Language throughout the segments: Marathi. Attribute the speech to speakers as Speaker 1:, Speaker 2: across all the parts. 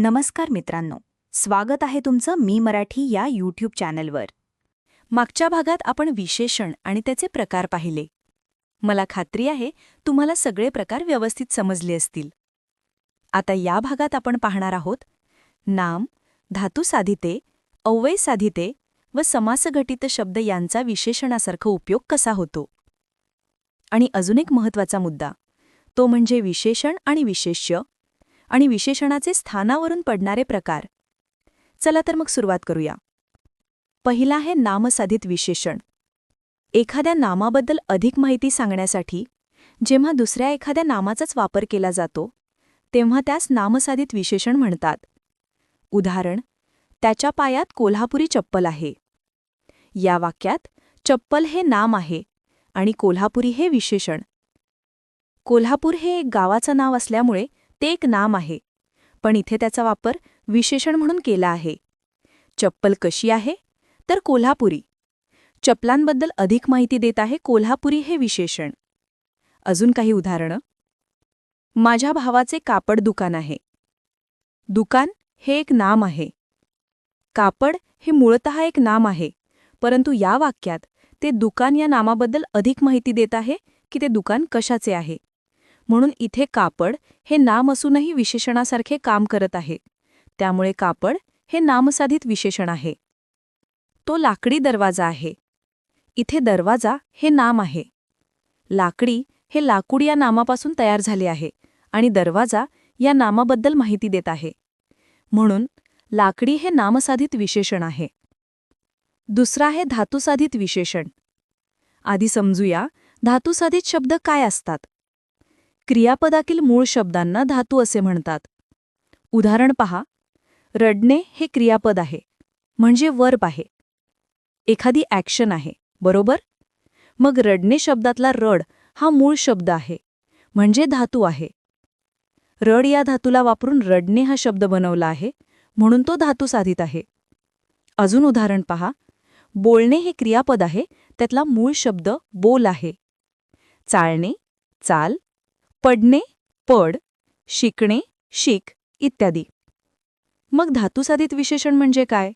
Speaker 1: नमस्कार मित्रांनो. स्वागत आहे तुमचं मी मराठी या यूट्यूब चॅनलवर. मागच्या भागात आपण विशेषण आणि त्याचे प्रकार पाहिले. मला खात्री आहे तुम्हाला सगळे प्रकार व्यवस्थित समजले असतील. आता या भागात आपण पाहणार आहोत नाम धातू साधिते अव्यय साधिते व समासघटित शब्द यांचा विशेषणासारखा उपयोग कसा होतो? आणि अजून एक महत्त्वाचा मुद्दा तो म्हणजे विशेषण आणि विशेष्य आणि विशेषणाचे स्थानावरून पडणारे प्रकार. चला तर मग सुरुवात करूया. पहिला आहे नामसाधित विशेषण. एखाद्या नामाबद्दल अधिक माहिती सांगण्यासाठी जेव्हा दुसऱ्या एखाद्या नामाचाच वापर केला जातो तेव्हा त्यास नामसाधित विशेषण म्हणतात. उदाहरण त्याच्या पायात कोल्हापुरी चप्पल आहे. या वाक्यात चप्पल हे नाम आहे आणि कोल्हापुरी हे विशेषण. कोल्हापूर हे एक गावाचं नाव असल्यामुळे ते एक नाम आहे. पण इथे त्याचा वापर विशेषण म्हणून केला आहे. चप्पल कशी आहे? तर कोल्हापुरी. चप्पलांबद्दल अधिक माहिती देत आहे कोल्हापुरी हे विशेषण. अजून काही उदाहरणं? माझ्या भावाचे कापड दुकान आहे. दुकान हे एक नाम आहे. कापड हे मूळतः एक नाम आहे परंतु या वाक्यात ते दुकान या नामाबद्दल अधिक माहिती देत आहे की ते दुकान कशाचे आहे. म्हणून इथे कापड हे नाम असूनही विशेषणासारखे काम करत आहे. त्यामुळे कापड हे नामसाधित विशेषण आहे. तो लाकडी दरवाजा आहे. इथे दरवाजा हे नाम आहे. लाकडी हे लाकूड या नामापासून तयार झाले आहे आणि दरवाजा या नामाबद्दल माहिती देत आहे. म्हणून लाकडी हे नामसाधित विशेषण आहे. दुसरा आहे धातुसाधित विशेषण. आधी समजूया धातुसाधित शब्द काय असतात. क्रियापदातील मूळ शब्दांना धातू असे म्हणतात. उदाहरण पहा. रडणे हे क्रियापद आहे. म्हणजे वर्ब आहे. एखादी ॲक्शन आहे. बरोबर? मग रडणे शब्दातला रड हा मूळ शब्द आहे. म्हणजे धातू आहे. रड या धातूला वापरून रडणे हा शब्द बनवला आहे. म्हणून तो धातू साधित आहे. अजून उदाहरण पहा. बोलणे हे क्रियापद आहे. त्यातला मूळ शब्द बोल आहे. चालणे चाल पडणे पड शिकणे शिक इत्यादी. मग धातुसाधित विशेषण म्हणजे काय?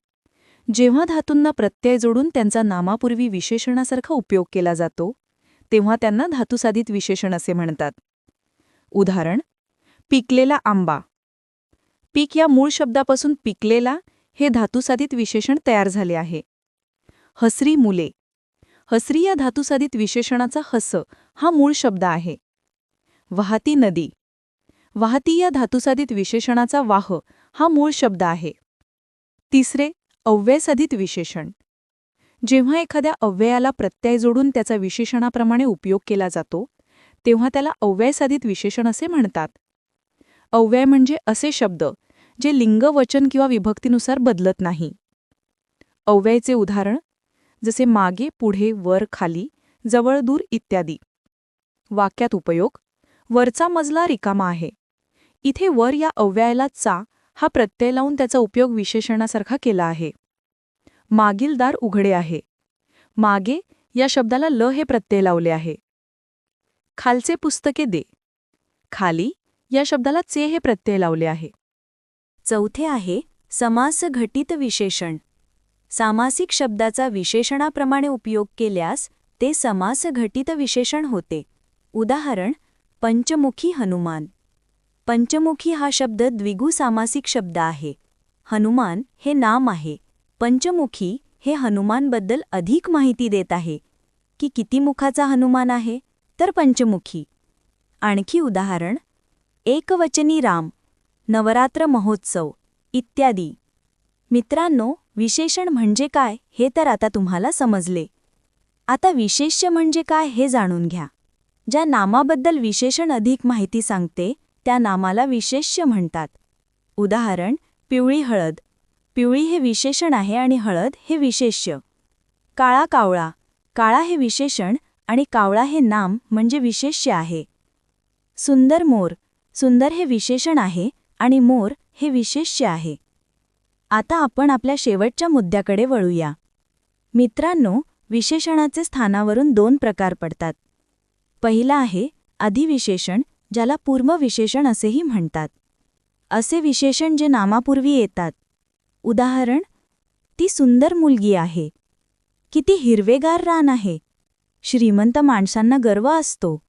Speaker 1: जेव्हा धातूंना प्रत्यय जोडून त्यांचा नामापूर्वी विशेषणासारखा उपयोग केला जातो तेव्हा त्यांना धातुसाधित विशेषण असे म्हणतात. उदाहरण पिकलेला आंबा. पीक या मूळ शब्दापासून पिकलेला हे धातुसाधित विशेषण तयार झाले आहे. हसरी मुले. हसरी या धातुसाधित विशेषणाचा हस हा मूळ शब्द आहे. वाहती नदी. वाहती या धातुसाधित विशेषणाचा वाह हा मूळ शब्द आहे. तिसरे अव्ययसाधित विशेषण. जेव्हा एखाद्या अव्ययाला प्रत्यय जोडून त्याचा विशेषणाप्रमाणे उपयोग केला जातो तेव्हा त्याला अव्ययसाधित विशेषण असे म्हणतात. अव्यय म्हणजे असे शब्द जे लिंग वचन किंवा विभक्तीनुसार बदलत नाही. अव्ययचे उदाहरण जसे मागे पुढे वर खाली जवळ दूर इत्यादी. वाक्यात उपयोग वरचा मजला रिकामा आहे. इथे वर या अव्ययाला चा हा प्रत्यय लावून त्याचा उपयोग विशेषणासारखा केला आहे. मागील दार उघडे आहे. मागे या शब्दाला ल हे प्रत्यय लावले आहे. खालचे पुस्तके दे. खाली या शब्दाला चे हे प्रत्यय लावले आहे. चौथे आहे समास घटित विशेषण. सामासिक शब्दाचा विशेषणाप्रमाणे उपयोग केल्यास ते समास घटित विशेषण होते. उदाहरण पंचमुखी हनुमान. पंचमुखी हा शब्द द्विगु सामासिक शब्द आहे. हनुमान हे नाम आहे. पंचमुखी हे हनुमानबद्दल अधिक माहिती देत आहे. की किती मुखाचा हनुमान आहे? तर पंचमुखी. आणखी उदाहरण. एकवचनी राम नवरात्र महोत्सव इत्यादी. मित्रांनो विशेषण म्हणजे काय हे तर आता तुम्हाला समजले. आता विशेष्य म्हणजे काय हे जाणून घ्या. ज्या नामाबद्दल विशेषण अधिक माहिती सांगते त्या नामाला विशेष्य म्हणतात. उदाहरण पिवळी हळद. पिवळी हे विशेषण आहे आणि हळद हे विशेष्य. काळा कावळा. काळा हे विशेषण आणि कावळा हे नाम म्हणजे विशेष्य आहे. सुंदर मोर. सुंदर हे विशेषण आहे आणि मोर हे विशेष्य आहे. आता आपण आपल्या शेवटच्या मुद्द्याकडे वळूया. मित्रांनो विशेषणाचे स्थानावरून दोन प्रकार पडतात. पहिला आहे अधिविशेषण ज्याला पूर्वविशेषण असेही म्हणतात. असे विशेषण जे नामापूर्वी येतात. उदाहरण ती सुंदर मुलगी आहे. किती हिरवेगार रान आहे. श्रीमंत माणसांना गर्व असतो.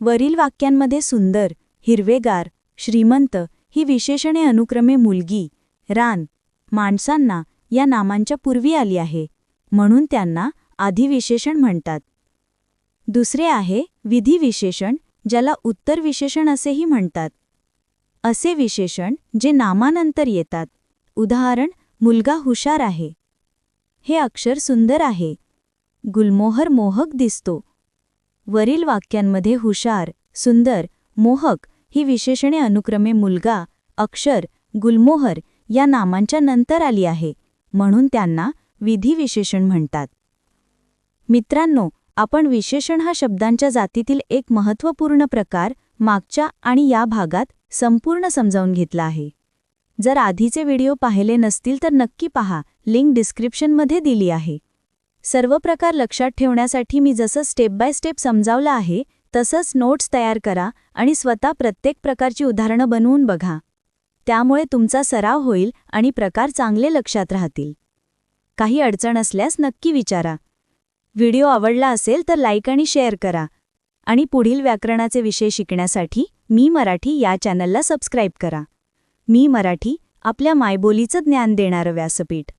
Speaker 1: वरील वाक्यांमध्ये सुंदर हिरवेगार श्रीमंत ही विशेषणे अनुक्रमे मुलगी रान माणसांना या नामांच्या पूर्वी आली आहे. म्हणून त्यांना आधिविशेषण म्हणतात. दुसरे आहे विधिविशेषण ज्याला उत्तर विशेषण असेही म्हणतात. असे विशेषण जे नामानंतर येतात. उदाहरण मुलगा हुशार आहे. हे अक्षर सुंदर आहे. गुलमोहर मोहक दिसतो. वरील वाक्यांमध्ये हुशार सुंदर मोहक ही विशेषणे अनुक्रमे मुलगा अक्षर गुलमोहर या नामांच्या नंतर आली आहे म्हणून त्यांना विधिविशेषण म्हणतात. मित्रांनो आपण विशेषण हा शब्दांच्या जातीतील एक महत्त्वपूर्ण प्रकार मागच्या आणि या भागात संपूर्ण समजावून घेतला आहे. जर आधीचे व्हिडिओ पाहिले नसतील तर नक्की पहा लिंक डिस्क्रिप्शनमध्ये दिली आहे. सर्व प्रकार लक्षात ठेवण्यासाठी मी जसं स्टेप बाय स्टेप समजावलं आहे तसंच नोट्स तयार करा आणि स्वतः प्रत्येक प्रकारची उदाहरणं बनवून बघा. त्यामुळे तुमचा सराव होईल आणि प्रकार चांगले लक्षात राहतील. काही अडचण असल्यास नक्की विचारा. व्हिडिओ आवडला असेल तर लाईक आणि शेअर करा. आणि पुढील व्याकरणाचे विषय शिकण्यासाठी मी मराठी या चॅनलला सबस्क्राईब करा. मी मराठी आपल्या मायबोलीचं ज्ञान देणारं व्यासपीठ.